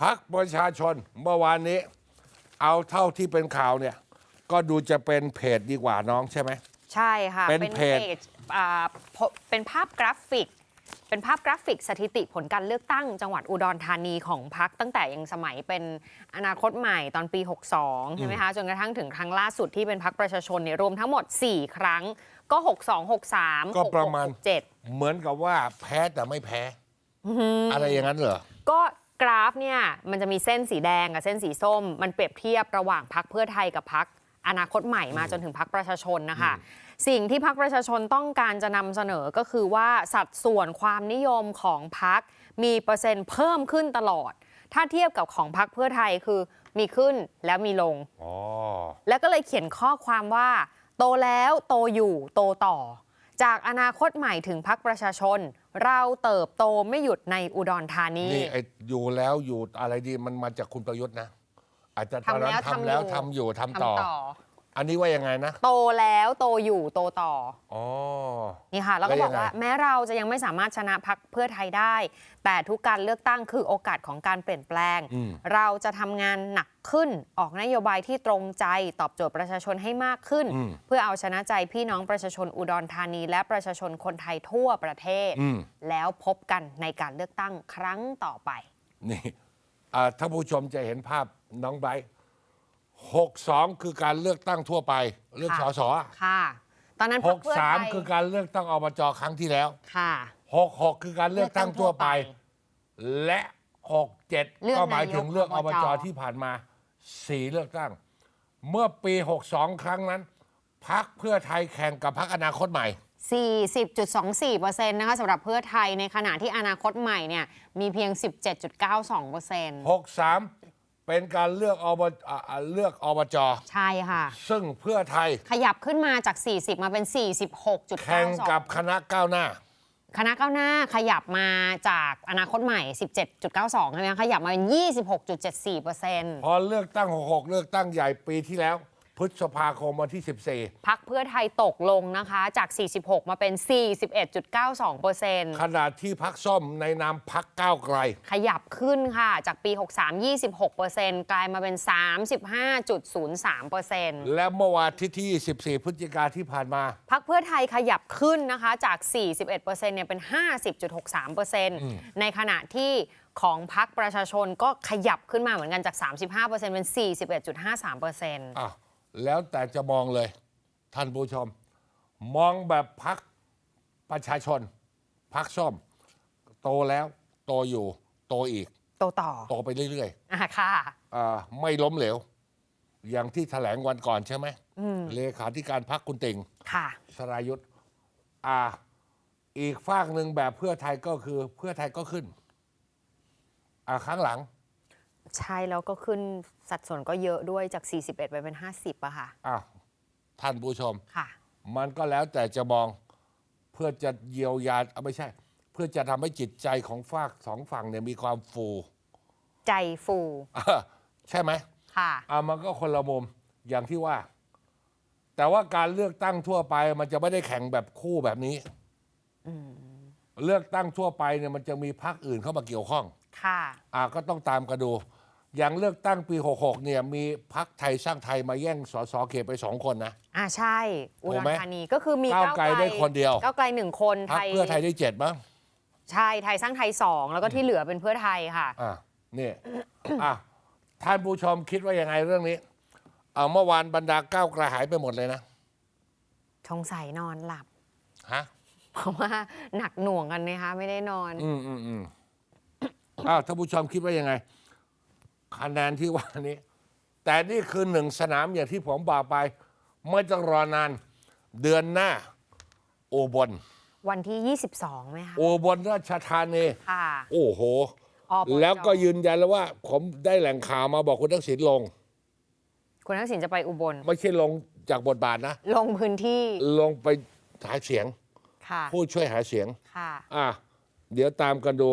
พักประชาชนเมื่อวานนี้ เอาเท่าที่เป็นข่าวเนี่ย ก็ดูจะเป็นเพจดีกว่าน้องใช่ไหม ใช่ค่ะเป็นเพจอ่าพเป็นภาพกราฟิก เป็นภาพกราฟิกสถิติผลการเลือกตั้ง จังหวัดอุดรธานีของพักตั้งแต่ยังสมัยเป็นอนาคตใหม่ตอนปี 62 ใช่ไหมคะจนกระทั่งถึงครั้งล่าสุดที่เป็นพักประชาชนเนี่ยรวมทั้งหมด 4 ครั้งก็ 62 63 ก็ประมาณ66 67เหมือนกับว่าแพ้แต่ไม่แพ้ อะไรอย่างนั้นเหรอก็ กราฟเนี่ยมันจะมีเส้นสีแดงกับเส้นสีส้ม มันเปรียบเทียบระหว่างพักเพื่อไทยกับพักอนาคตใหม่มาจนถึงพักประชาชนนะคะ สิ่งที่พักประชาชนต้องการจะนำเสนอก็คือว่าสัดส่วนความนิยมของพักมีเปอร์เซ็นต์เพิ่มขึ้นตลอด ถ้าเทียบกับของพักเพื่อไทยคือมีขึ้นแล้วมีลงอ๋อแล้วก็เลยเขียนข้อความว่า โตแล้วโตอยู่โตต่อ จากอนาคตใหม่ถึงพักประชาชน เราเติบโตไม่หยุดในอุดรธานี นี่ไอ้อยู่แล้วอยู่อะไรดีมันมาจากคุณประยุทธ์นะ อาจจะตอนนั้นทำทำแล้แล้ววทำทำออยู่ยู่ทำต่อทำต่ อันนี้ว่ายังไงนะ โตแล้วโตอยู่โตต่อ อ๋อ นี่ค่ะ แล้วก็บอกว่าแม้เราจะยังไม่สามารถชนะพักเพื่อไทยได้ แต่ทุกการเลือกตั้งคือโอกาสของการเปลี่ยนแปลงเราจะทำงานหนักขึ้นออกนโยบายที่ตรงใจตอบโจทย์ประชาชนให้มากขึ้นเพื่อเอาชนะใจพี่น้องประชาชนอุดรธานี และประชาชนคนไทยทั่วประเทศแล้วพบกันในการเลือกตั้งครั้งต่อไป นี่ท่านผู้ชมจะเห็นภาพน้องไบร์ หกสองคือการเลือกตั้งทั่วไป เลือกสอสอะค่ะ ตอนนั้นพรรคเพื่อไทย63 คือการเลือกตั้งอบจครั้งที่แล้ว ค่ะหกหกคือการเลือกตั้งทั่วไป และหกเจ็ดก็หมายถึงเลือกอบจ ที่ผ่านมาสี่เลือกตั้ง เมื่อปีหกสองครั้งนั้นพักเพื่อไทยแข่งกับพักอนาคตใหม่ 40.24เปอร์เซ็นต์นะคะสำหรับเพื่อไทยในขณะที่อนาคตใหม่เนี่ยมีเพียง 17.92เปอร์เซ็นต์ 63 เป็นการเลือกอบอ่าอ่าเลือกอบจ ใช่ค่ะ ซึ่งเพื่อไทยขยับขึ้นมาจาก 40 มาเป็น 46.92 แข่งกับคณะก้าวหน้า คณะก้าวหน้าขยับมาจากอนาคตใหม่ 17.92 ใช่ไหมคะขยับมาเป็น 26.74%พอเลือกตั้ง 66 เลือกตั้งใหญ่ปีที่แล้ว พฤษภาคมวันที่ พักเพื่อไทยตกลงนะคะ จาก 46 มาเป็น 41.92% 14 ขณะที่พักส้มในนามพักก้าวไกล ขยับขึ้นค่ะ จากปี 63 26%กลายมาเป็น 35.03%และเมื่อวันอาที่ที่ 24 พฤศจิกาที่ผ่านมา พักเพื่อไทยขยับขึ้นนะคะ จาก 41%เนี่ยเป็น 50.63%ในขณะที่ของพักประชาชนก็ขยับขึ้นมาเหมือนกันจาก 35%เป็น 41.53%อะ แล้วแต่จะมองเลย ท่านผู้ชม มองแบบพักประชาชน พักส้มโตแล้วโตอยู่ โตอีก โตต่อ โตไปเรื่อยอะค่ะๆอ่าไม่ล้มเหลว อย่างที่แถลงวันก่อนใช่ไหมเลขาธิการพักคุณติงค่ะ สรายุทธอ่า อีกฝากหนึ่งแบบเพื่อไทยก็คือเพื่อไทยก็ขึ้น อ่าครั้งหลัง ใช่แล้วก็ขึ้นสัดส่วนก็เยอะด้วยจาก 41 ไปเป็น 50อะค่ะอ่าท่านผู้ชม ค่ะ มันก็แล้วแต่จะมองเพื่อจะเยียวยาเอาไม่ใช่ เพื่อจะทำให้จิตใจของฝากสองฝั่งเนี่ยมีความฟูใจฟูอ่าใช่ไหมค่ะ อ่ามันก็คนละมุมอย่างที่ว่า แต่ว่าการเลือกตั้งทั่วไป มันจะไม่ได้แข่งแบบคู่แบบนี้เลือกตั้งทั่วไปเนี่ยมันจะมีพรรคอื่นเข้ามาเกี่ยวข้อง ค่ะ อ่าก็ต้องตามกันดู อย่างเลือกตั้งปี 66 เนี่ยมีพักไทยสร้างไทยมาแย่งสสเขตไปสองคนนะ อ่าใช่ อุถูดกรไหมธานีก็คือมีก้าวไกลได้คนเดียวก้าวไกลหนึ่งคนพักเพื่อไทยได้เจ็ดมั้งใช่ไทยสร้างไทยสองแล้วก็ที่เหลือเป็นเพื่อไทยค่ะอ่านี่อะท่านผู้ชมคิดว่ายังไงเรื่องนี้เอาเมื่อวานบรรดาก้าวไกลหายไปหมดเลยนะชงใส่นอนหลับฮะเพราะว่าหนักหน่วงกันนะคะไม่ได้นอน อืมอืมอืมอ้าวท่านผู้ชมคิดว่ายังไง คะแนนที่ว่านี้ แต่นี่คือหนึ่งสนามอย่างที่ผมบอกไป ไม่ต้องรอนาน เดือนหน้าโอบนวันที่ 22ไหมคะโอบนราชธานีค่ะ โอ้โหอปจแล้วก็ยืนยันแล้วว่า ผมได้แหล่งข่าวมาบอกคุณทักษิณลง คุณทักษิณจะไปอุบล ไม่ใช่ลงจากบทบาทนะ ลงพื้นที่ลงไปหาเสียง ค่ะ ผู้ช่วยหาเสียง ค่ะ อะ เดี๋ยวตามกันดู